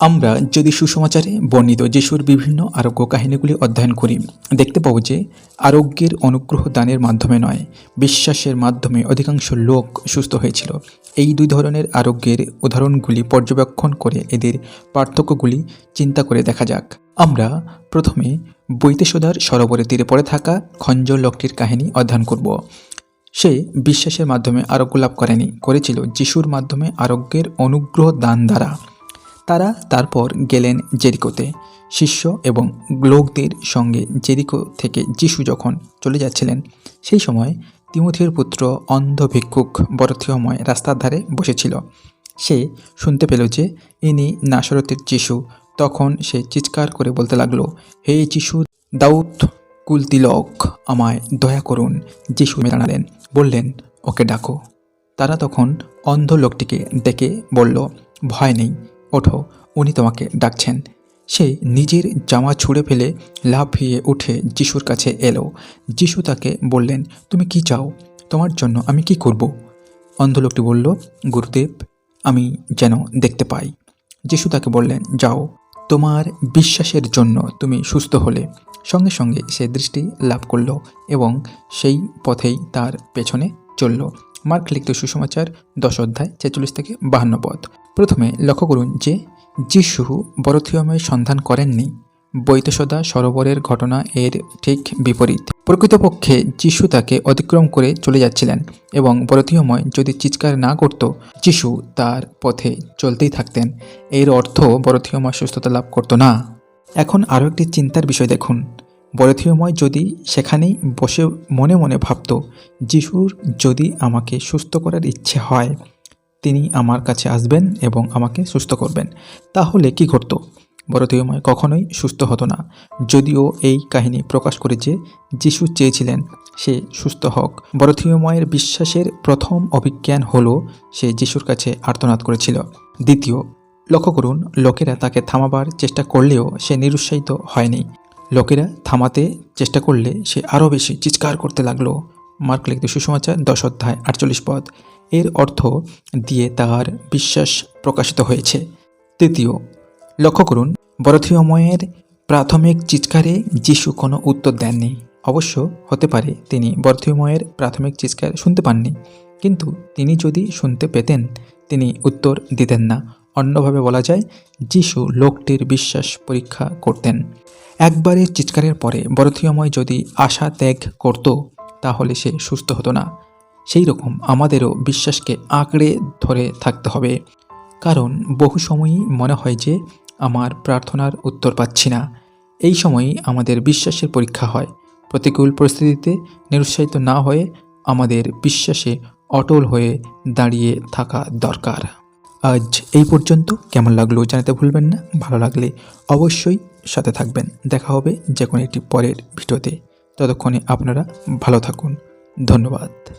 আমরা যদি সুসমাচারে বর্ণিত যিশুর বিভিন্ন আরোগ্য কাহিনীগুলি অধ্যয়ন করি, দেখতে পাবো যে আরোগ্যের অনুগ্রহ দানের মাধ্যমে নয়, বিশ্বাসের মাধ্যমে অধিকাংশ লোক সুস্থ হয়েছিল। এই দুই ধরনের আরোগ্যের উদাহরণগুলি পর্যবেক্ষণ করে এদের পার্থক্যগুলি চিন্তা করে দেখা যাক। আমরা প্রথমে বৈতেশোদার সরোবরের তীরে পড়ে থাকা খঞ্জ লোকটির কাহিনী অধ্যয়ন করব। সে বিশ্বাসের মাধ্যমে আরোগ্য লাভ করেনি, করেছিল যিশুর মাধ্যমে আরোগ্যের অনুগ্রহ দান দ্বারা। তারা তারপর গেলেন জেরিকোতে। শিষ্য এবং লোকদের সঙ্গে জেরিকো থেকে যিশু যখন চলে যাচ্ছিলেন, সেই সময় তিমথির পুত্র অন্ধ ভিক্ষুক বরথিয়ময় রাস্তার ধারে বসেছিল। সে শুনতে পেল যে ইনি নাসরতের যিশু। তখন সে চিৎকার করে বলতে লাগল, হে যিশু, দাউদ কুলতিলক, আমায় দয়া করুন, যিশু জানালেন বললেন, ওকে ডাকো। তারা তখন অন্ধ লোকটিকে ডেকে বলল, ভয় নেই ওঠো, উনি তোমাকে ডাকছেন। সে নিজের জামা ছুঁড়ে ফেলে লাফিয়ে উঠে যিশুর কাছে এলো। যিশু তাকে বললেন, তুমি কি চাও? তোমার জন্য আমি কি করব? অন্ধ লোকটি বলল, গুরুদেব, আমি যেন দেখতে পাই। যিশু তাকে বললেন, যাও, তোমার বিশ্বাসের জন্য তুমি সুস্থ হলে। সঙ্গে সঙ্গে সে দৃষ্টি লাভ করল এবং সেই পথেই তার পেছনে চলল। মার্ক লিখিত সুসমাচার, দশ অধ্যায় ছেচল্লিশ থেকে বাহান্ন পদ। প্রথমে লক্ষ্য করুন যে যিশু বরথিয়মের সন্ধান করেননি। বৈতসদা সরোবরের ঘটনা এর ঠিক বিপরীত। প্রকৃতপক্ষে যিশু তাকে অতিক্রম করে চলে যাচ্ছিলেন এবং বরথিয়ময় যদি চিৎকার না করত, যিশু তার পথে চলতেই থাকতেন। এর অর্থ বরথিয়ময় সুস্থতা লাভ করতো না। এখন আরও একটি চিন্তার বিষয় দেখুন। বরথিয়ময় যদি সেখানেই বসে মনে মনে ভাবত, যিশুর যদি আমাকে সুস্থ করার ইচ্ছে হয় তিনি আমার কাছে আসবেন এবং আমাকে সুস্থ করবেন। তাহলে কি ঘটত? বরথিয়ময় কখনোই সুস্থ হতো না। যদিও এই কাহিনী প্রকাশ করে যে যিশু চেয়েছিলেন সে সুস্থ হোক বরথিয়ময়ের বিশ্বাসের প্রথম অভিজ্ঞান হলো সে যিশুর কাছে আর্তনাদ করেছিল। দ্বিতীয়, লক্ষ্য করুন, লোকেরা তাকে থামাবার চেষ্টা করলেও সে নিরুৎসাহিত হয়নি। লোকেরা থামাতে চেষ্টা করলে সে আরও বেশি চিৎকার করতে লাগল। মার্ক সুসমাচার দশ অধ্যায় আটচল্লিশ পদ। এর অর্থ দিয়ে তার বিশ্বাস প্রকাশিত হয়েছে। তৃতীয়, লক্ষ্য করুন, বরথিয়ময়ের প্রাথমিক চিৎকারে যিশু কোনো উত্তর দেননি। অবশ্য হতে পারে তিনি বরথিয়ময়ের প্রাথমিক চিৎকার শুনতে পাননি, কিন্তু তিনি যদি শুনতে পেতেন, তিনি উত্তর দিতেন না। অন্যভাবে বলা যায়, যিশু লোকটির বিশ্বাস পরীক্ষা করতেন। একবারের চিৎকারের পরে বরথিয়ময় যদি আশা ত্যাগ করত, তাহলে সে সুস্থ হতো না। সেই রকম আমাদেরও বিশ্বাসকে আঁকড়ে ধরে থাকতে হবে। কারণ বহু সময়ই মনে হয় যে আমার প্রার্থনার উত্তর পাচ্ছি না। এই সময়ই আমাদের বিশ্বাসের পরীক্ষা হয়। প্রতিকূল পরিস্থিতিতে নিরুৎসাহিত না হয়ে আমাদের বিশ্বাসে অটল হয়ে দাঁড়িয়ে থাকা দরকার। আজ এই পর্যন্ত। কেমন লাগল জানাতে ভুলবেন না। ভালো লাগলে অবশ্যই সাথে থাকবেন। দেখা হবে যে কোনো একটি পরের ভিডিওতে। ততক্ষণে আপনারা ভালো থাকুন। ধন্যবাদ।